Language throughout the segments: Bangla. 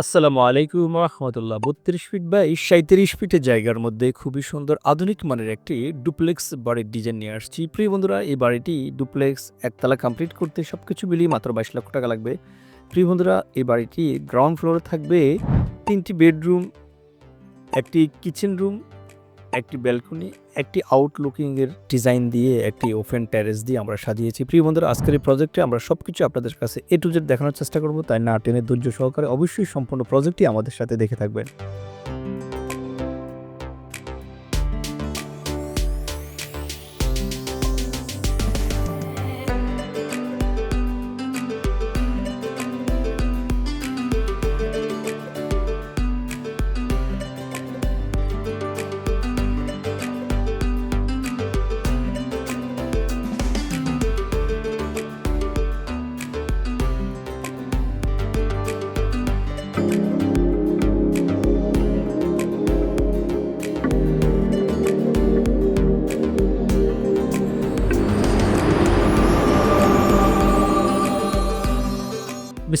আসসালামু আলাইকুম রহমতুল্লাহ। বত্রিশ ফিট বা এই সাঁত্রিশ ফিটের জায়গার মধ্যে খুবই সুন্দর আধুনিক মানের একটি ডুপ্লেক্স বাড়ির ডিজাইন নিয়ে আসছি। প্রিয় বন্ধুরা, এই বাড়িটি ডুপ্লেক্স একতলা কমপ্লিট করতে সব কিছু মিলিয়ে মাত্র বাইশ লক্ষ টাকা লাগবে। প্রিয় বন্ধুরা, এই বাড়িটি গ্রাউন্ড ফ্লোরে থাকবে তিনটি বেডরুম, একটি কিচেন রুম একটি ব্যালকনি একটি আউটলুকিংয়ের ডিজাইন দিয়ে, একটি ওপেন টেরেস দিয়ে আমরা সাজিয়েছি। প্রিয় বন্ধুরা, আজকের এই প্রজেক্টে আমরা সব কিছু আপনাদের কাছে এ টু জেড দেখানোর চেষ্টা করব। তাই না, টেনে ধৈর্য সহকারে অবশ্যই সম্পূর্ণ প্রজেক্টটি আমাদের সাথে দেখে থাকবেন।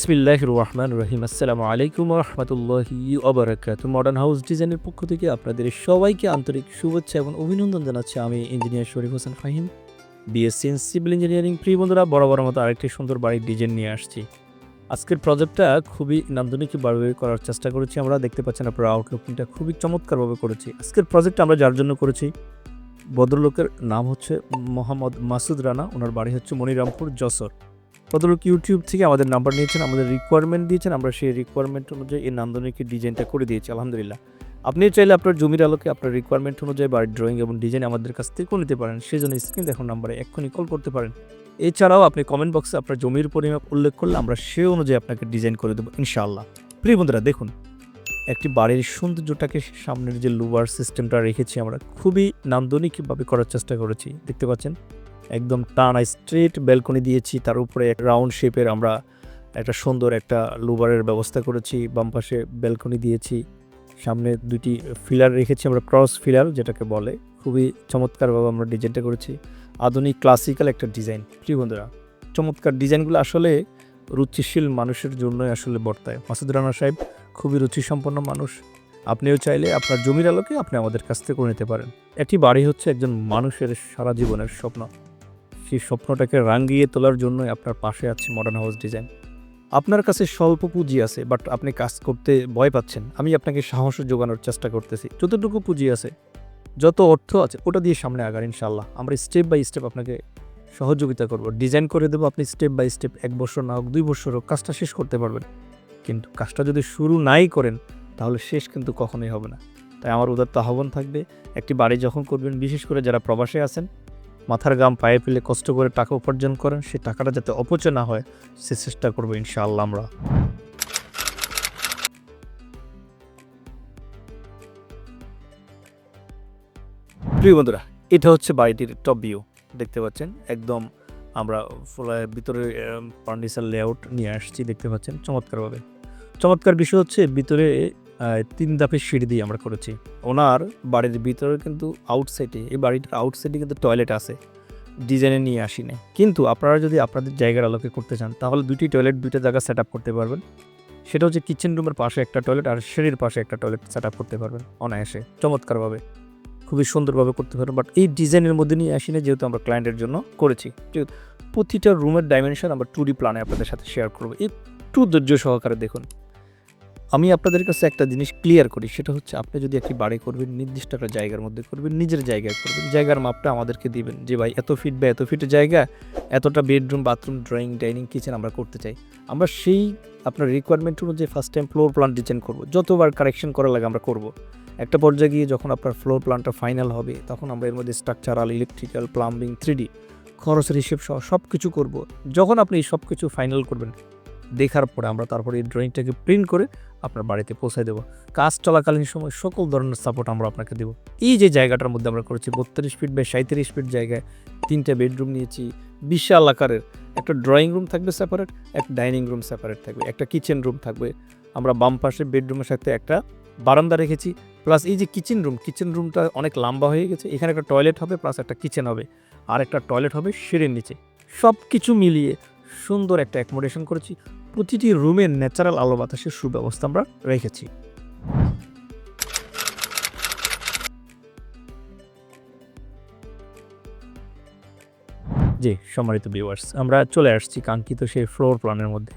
বিসমিল্লাহ রহমান রহিম। আসসালামু আলাইকুম রহমতুল্লাহি অবরাকাত মডার্ন হাউস ডিজাইনের পক্ষ থেকে আপনাদের সবাইকে আন্তরিক শুভেচ্ছা এবং অভিনন্দন জানাচ্ছি। আমি engineer Sharif Hossain Fahim BSc in civil engineering প্রিয় বন্ধুরা বড় মতো আরেকটি সুন্দর বাড়ির ডিজাইন নিয়ে আসছি। আজকের প্রজেক্টটা খুবই নান্দনিকভাবে করার চেষ্টা করেছি আমরা। দেখতে পাচ্ছেন আপনারা আউটলুকিংটা খুবই চমৎকারভাবে করেছি। আজকের প্রজেক্টটা আমরা যার জন্য করেছি? ভদ্রলোকের নাম হচ্ছে মোহাম্মদ মাসুদ রানা। ওনার বাড়ি হচ্ছে মনিরামপুর, যশোর। ভদ্রলোক ইউটিউব থেকে আমাদের নাম্বার নিয়েছেন, আমাদের রিকোয়ারমেন্ট দিয়েছেন, আমরা সেই রিকোয়ারমেন্ট অনুযায়ী এই নান্দনিকের ডিজাইনটা করে দিয়েছি, আলহামদুলিল্লাহ। আপনি চাইলে আপনার জমির আলোকে আপনার রিকোয়ারমেন্ট অনুযায়ী বাড়ির ড্রয়িং এবং ডিজাইন আমাদের কাছ থেকে করে নিতে পারেন সেই জন্য স্ক্রিন দেখুন নাম্বারে এক্ষুনি কল করতে পারেন। এছাড়াও আপনি কমেন্ট বক্সে আপনার জমির পরিমাপ উল্লেখ করলে আমরা সে অনুযায়ী আপনাকে ডিজাইন করে দেবো, ইনশাআল্লাহ। প্রিয় বন্ধুরা, দেখুন, একটি বাড়ির সৌন্দর্যটাকে সামনের যে লুবার সিস্টেমটা রেখেছি আমরা, খুবই নান্দনিকভাবে করার চেষ্টা করেছি, দেখতে পাচ্ছেন? একদম টানা স্ট্রেট ব্যালকনি দিয়েছি, তার উপরে এক রাউন্ড শেপের আমরা একটা সুন্দর একটা লুবারের ব্যবস্থা করেছি, বাম পাশে ব্যালকনি দিয়েছি, সামনে দুটি ফিলার রেখেছি আমরা ক্রস ফিলার যেটাকে বলে, খুবই চমৎকারভাবে আমরা ডিজাইনটা করেছি, আধুনিক ক্লাসিক্যাল একটা ডিজাইন প্রিয় বন্ধুরা, চমৎকার ডিজাইনগুলো আসলে রুচিশীল মানুষের জন্যই আসলে বর্তায় মাসুদ রানা সাহেব খুবই রুচিসম্পন্ন মানুষ, আপনিও চাইলে আপনার জমির আলোকে আপনি আমাদের কাছ থেকে করে নিতে পারেন একটি বাড়ি হচ্ছে একজন মানুষের সারা জীবনের স্বপ্ন। সেই স্বপ্নটাকে রাঙ্গিয়ে তোলার জন্যই আপনার পাশে আছে মডার্ন হাউস ডিজাইন আপনার কাছে স্বল্প পুঁজি আছে বাট আপনি কাজ করতে ভয় পাচ্ছেন। আমি আপনাকে সাহস যোগানোর চেষ্টা করতেছি। যতটুকু পুঁজি আছে, যত অর্থ আছে, ওটা দিয়ে সামনে আগার ইনশাল্লাহ আমরা স্টেপ বাই স্টেপ আপনাকে সহযোগিতা করব। ডিজাইন করে দেবো, আপনি স্টেপ বাই স্টেপ এক বছর না হোক, দুই বছর হোক, কাজটা শেষ করতে পারবেন। কিন্তু কাজটা যদি শুরু নাই করেন, তাহলে শেষ কিন্তু কখনোই হবে না। তাই আমার উদাত্ত আহ্বান থাকবে, একটি বাড়ি যখন করবেন, বিশেষ করে যারা প্রবাসে আছেন মাথার গাম পায়ে ফেলে কষ্ট করে টাকা উপার্জন করেন, সেই টাকাটা যাতে অপচয় না হয়, সে চেষ্টা করব ইনশাআল্লাহ আমরা। প্রিয় বন্ধুরা, এটা হচ্ছে বাড়িটির টপ ভিউ দেখতে পাচ্ছেন? একদম আমরা ভিতরে ফার্নিচার লেআউট নিয়ে আসছি, দেখতে পাচ্ছেন? চমৎকারভাবে। চমৎকার বিষয় হচ্ছে, ভিতরে তিন ধাপের সিঁড়ি দিয়ে আমরা করেছি। ওনার বাড়ির ভিতরে কিন্তু আউটসাইডে এই বাড়িটার আউটসাইডে কিন্তু টয়লেট আছে। ডিজাইনে নিয়ে আসি না কিন্তু আপনারা যদি আপনাদের জায়গার আলোকে করতে চান, তাহলে দুটি টয়লেট দুইটা জায়গা সেট করতে পারবেন। সেটা হচ্ছে কিচেন রুমের পাশে একটা টয়লেট আর সিঁড়ির পাশে একটা টয়লেট সেট করতে পারবেন অনায়াসে, চমৎকারভাবে। খুবই সুন্দরভাবে করতে পারবেন বাট এই ডিজাইনের মধ্যে নিয়ে আসি না যেহেতু আমরা ক্লায়েন্টের জন্য করেছি। ঠিক প্রতিটা রুমের ডাইমেনশন আমরা টু ডি প্ল্যানে আপনাদের সাথে শেয়ার করব। একটু ধৈর্য সহকারে দেখুন। আমি আপনাদের কাছে একটা জিনিস ক্লিয়ার করি, সেটা হচ্ছে আপনি যদি একটি বাড়ি করবেন, নির্দিষ্ট একটা জায়গার মধ্যে করবেন, নিজের জায়গায় করবেন, জায়গার মাপটা আমাদেরকে দিবেন যে, ভাই, এত ফিট বা এত ফিটের জায়গা, এতটা bedroom bathroom drawing dining kitchen আমরা করতে চাই। আমরা সেই আপনার রিকোয়ারমেন্ট অনুযায়ী first time floor plan design করব। যতবার কারেকশন করা লাগে আমরা করব। একটা পর্যায়ে গিয়ে যখন আপনার ফ্লোর প্ল্যানটা ফাইনাল হবে, তখন আমরা এর মধ্যে স্ট্রাকচারাল ইলেকট্রিক্যাল প্লাম্বিং থ্রি খরচের হিসেব সহ সব কিছু করব। যখন আপনি সব কিছু ফাইনাল করবেন দেখার পরে আমরা তারপরে এই ড্রয়িংটাকে প্রিন্ট করে আপনার বাড়িতে পৌঁছায় দেবো। কাজ চলাকালীন সময় সকল ধরনের সাপোর্ট আমরা আপনাকে দেবো। এই যে জায়গাটার মধ্যে আমরা করেছি, বত্রিশ ফিট বা সাঁত্রিশ ফিট জায়গায় তিনটা বেডরুম নিয়েছি। বিশাল আকারের একটা ড্রয়িং রুম থাকবে সেপারেট একটা ডাইনিং রুম সেপারেট থাকবে, একটা কিচেন রুম থাকবে। আমরা বাম পাশে বেডরুমের সাথে একটা বারান্দা রেখেছি প্লাস এই যে কিচেন রুম কিচেন রুমটা অনেক লম্বা হয়ে গেছে, এখানে একটা টয়লেট হবে প্লাস একটা কিচেন হবে, আর একটা টয়লেট হবে সিঁড়ির নিচে। সব কিছু মিলিয়ে সুন্দর একটা অ্যাকোমোডেশন করেছি প্রতিটি রুমের ন্যাচারাল আলো বাতাসের সুব্যবস্থা আমরা রেখেছি। জি, সম্মানিত ভিউয়ার্স আমরা চলে আসছি কাঙ্ক্ষিত সেই ফ্লোর প্ল্যানের মধ্যে।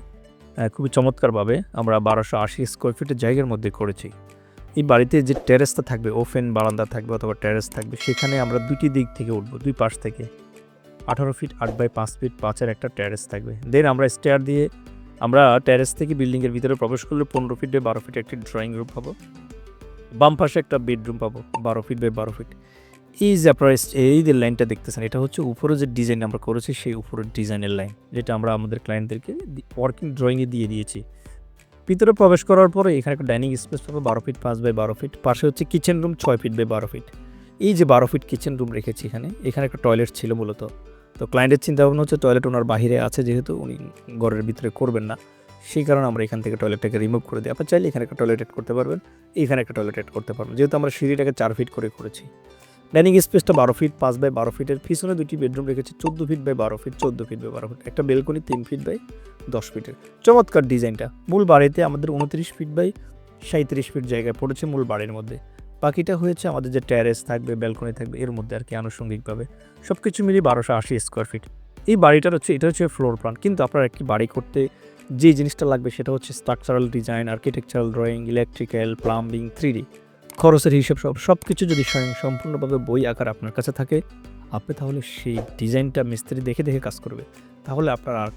খুবই চমৎকারভাবে আমরা বারোশো আশি স্কোয়ার ফিটের জায়গার মধ্যে করেছি। এই বাড়িতে যে টেরেসটা থাকবে ওপেন বারান্দা থাকবে অথবা টেরেস থাকবে, সেখানে আমরা দুটি দিক থেকে উঠবো, দুই পাশ থেকে। আঠারো ফিট আট বাই পাঁচ ফিট পাঁচের একটা টেরেস থাকবে। দেন আমরা স্টেয়ার দিয়ে আমরা টেরেস থেকে বিল্ডিংয়ের ভিতরে প্রবেশ করলে পনেরো ফিট বাই বারো ফিট একটি ড্রয়িং রুম পাবো। বাম পাশে একটা বেডরুম পাবো, বারো ফিট বাই বারো ফিট এই যে আপনারা এই যে লাইনটা দেখতেছেন, এটা হচ্ছে উপরে যে ডিজাইন আমরা করেছি, সেই উপরের ডিজাইনের লাইন যেটা আমরা আমাদের ক্লায়েন্টদেরকে ওয়ার্কিং ড্রয়িংয়ে দিয়ে দিয়েছি। ভিতরে প্রবেশ করার পরে এখানে একটা ডাইনিং স্পেস পাবো, বারো ফিট পাঁচ বাই বারো ফিট পাশে হচ্ছে কিচেন রুম ছয় ফিট বাই বারো ফিট এই যে বারো ফিট কিচেন রুম রেখেছি এখানে এখানে একটা টয়লেট ছিল মূলত। তো ক্লায়েন্টের চিন্তা ভাবনা হচ্ছে টয়লেট ওনার বাইরে আছে যেহেতু উনি ঘরের ভিতরে করবেন না। সেই কারণে আমরা এখান থেকে টয়লেটটাকে রিমুভ করে দিই। আপনার চাইলে এখানে একটা টয়লেট এড করতে পারবেন, এখানে একটা টয়লেট এড করতে পারবেন। যেহেতু আমরা সিঁড়িটাকে চার ফিট করে করেছি। ডাইনিং স্পেসটা বারো ফিট পাঁচ বাই বারো ফিটের পিছনে দুটি বেডরুম রেখেছি, চোদ্দ ফিট বাই বারো ফিট চোদ্দ ফিট বাই বারো ফিট একটা বেলকনি তিন ফিট বাই দশ ফিটের চমৎকার ডিজাইনটা মূল বাড়িতে আমাদের উনত্রিশ ফিট বাই সাঁত্রিশ ফিট জায়গায় পড়েছে মূল বাড়ির মধ্যে। বাকিটা হয়েছে আমাদের যে ট্যারেস থাকবে ব্যালকনি থাকবে, এর মধ্যে আর কি আনুষঙ্গিকভাবে সব কিছু মিলিয়ে বারোশো আশি স্কোয়ার ফিট এই বাড়িটার হচ্ছে, এটা হচ্ছে ফ্লোর প্ল্যান কিন্তু আপনার একটি বাড়ি করতে যে জিনিসটা লাগবে সেটা হচ্ছে structural design architectural drawing electrical plumbing three খরচের হিসেব সব সব কিছু যদি স্বয়ং সম্পূর্ণভাবে বই আকার আপনার কাছে থাকে, আপনি তাহলে সেই ডিজাইনটা মিস্ত্রি দেখে দেখে কাজ করবে। তাহলে আপনার আর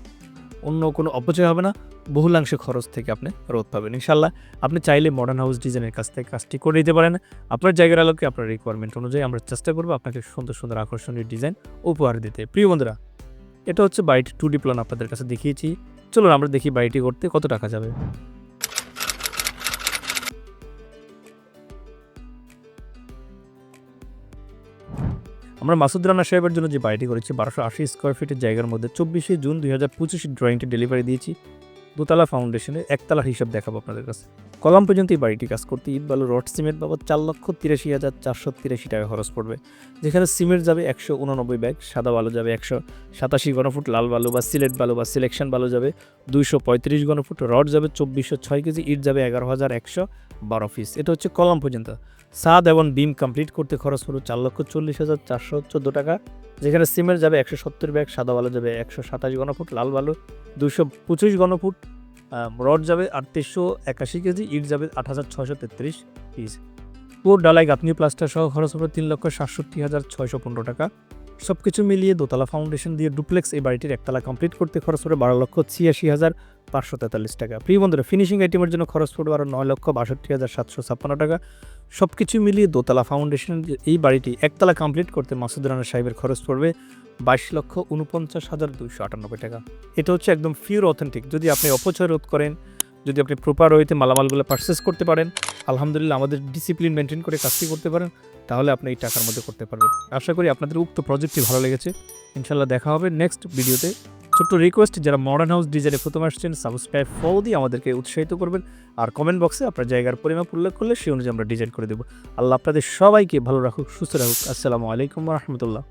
অন্য কোনো অপচয় হবে না। বহুলাংশে খরচ থেকে আপনি রোধ পাবেন। ইনশাল্লাহ আপনি চাইলে মডার্ন হাউস ডিজাইনের কাছ থেকে কাজটি করে দিতে পারেন। আপনার জায়গার আলোকে, আপনার রিকোয়ারমেন্ট অনুযায়ী আমরা চেষ্টা করব আপনাকে সুন্দর সুন্দর, আকর্ষণীয় ডিজাইন উপহার দিতে। প্রিয় বন্ধুরা, এটা হচ্ছে বাড়িটি টু ডি প্ল্যান আপনাদের কাছে দেখিয়েছি। চলুন আমরা দেখি বাড়িটি করতে কত টাকা যাবে। আমরা মাসুদ রানা সাহেবের জন্য যে বাড়িটি করেছি, বারোশো আশি স্কোয়ার ফিটের জায়গার মধ্যে চব্বিশে জুন দুই হাজার পঁচিশে ড্রয়িংটি ডেলিভারি দিয়েছি। দোতলা ফাউন্ডেশনে একতলার হিসাব দেখাবো আপনাদের কাছে। কলাম পর্যন্ত এই বাড়িটি কাজ করতে ইট বালু রড সিমেন্ট বাবদ চার লক্ষ তিরাশি হাজার চারশো তিরাশি টাকা খরচ পড়বে। যেখানে সিমেন্ট যাবে একশো উননব্বই ব্যাগ, সাদা বালু যাবে একশো সাতাশি ঘনফুট, লাল বালু বা সিলেট বালু বা সিলেকশন বালু যাবে দুইশো পঁয়ত্রিশ ঘনফুট, রড যাবে চব্বিশশো ছয় কেজি, ইট যাবে এগারো হাজার একশো বারো পিস এটা হচ্ছে কলাম পর্যন্ত। সাদ এবং বিম কমপ্লিট করতে খরচ পড়বে চার লক্ষ চল্লিশ হাজার চারশো চোদ্দ টাকা। যেখানে সিমের যাবে একশো সত্তর ব্যাগ, সাদা বালু যাবে একশো সাতাশ ঘনফুট, লাল বালু দুশো পঁচিশ ঘনফুট রড যাবে আটত্রিশশো একাশি কেজি, ইট যাবে আট হাজার ছশো তেত্রিশ পিস। পুরো ডালাই গাঁথনি প্লাস্টার সহ খরচ হবে তিন লক্ষ সাতষট্টি হাজার ছয়শো পনেরো টাকা। সব কিছু মিলিয়ে দোতলা ফাউন্ডেশন দিয়ে ডুপ্লেক্স এই বাড়িটির একতলা কমপ্লিট করতে খরচ পড়বে বারো লক্ষ ছিয়াশি হাজার পাঁচশো তেতাল্লিশ টাকা। প্রিয় বন্ধুরা ফিনিশিং আইটেমের জন্য খরচ পড়বে আরও নয় লক্ষ বাষট্টি হাজার সাতশো ছাপ্পান্ন টাকা। সব কিছু মিলিয়ে দোতলা ফাউন্ডেশন এই বাড়িটি একতলা কমপ্লিট করতে মাসুদ রানা সাহেবের খরচ পড়বে বাইশ লক্ষ উনপঞ্চাশ হাজার দুইশো আটানব্বই টাকা। এটা হচ্ছে একদম পিওর অথেন্টিক যদি আপনি অপচয় রোধ করেন, যদি আপনি প্রপার ওয়েতে মালামালগুলো পারচেস করতে পারেন, আলহামদুলিল্লাহ আমাদের ডিসিপ্লিন মেনটেন করে কাজটি করতে পারেন, তাহলে আপনি এই টাকার মধ্যে করতে পারবেন। আশা করি আপনাদের উক্ত প্রজেক্টটি ভালো লেগেছে। ইনশাল্লাহ দেখা হবে নেক্সট ভিডিওতে ছোট্ট রিকোয়েস্ট যারা মডার্ন হাউস ডিজাইনে প্রথম আসছেন সাবস্ক্রাইব ফলো দিয়ে আমাদেরকে উৎসাহিত করবেন। আর কমেন্ট বক্সে আপনার জায়গার পরিমাপ উল্লেখ করলে সেই অনুযায়ী আমরা ডিজাইন করে দেবো। আল্লাহ আপনাদের সবাইকে ভালো রাখুক, সুস্থ রাখুক। আসসালামু আলাইকুম রহমতুল্লাহ।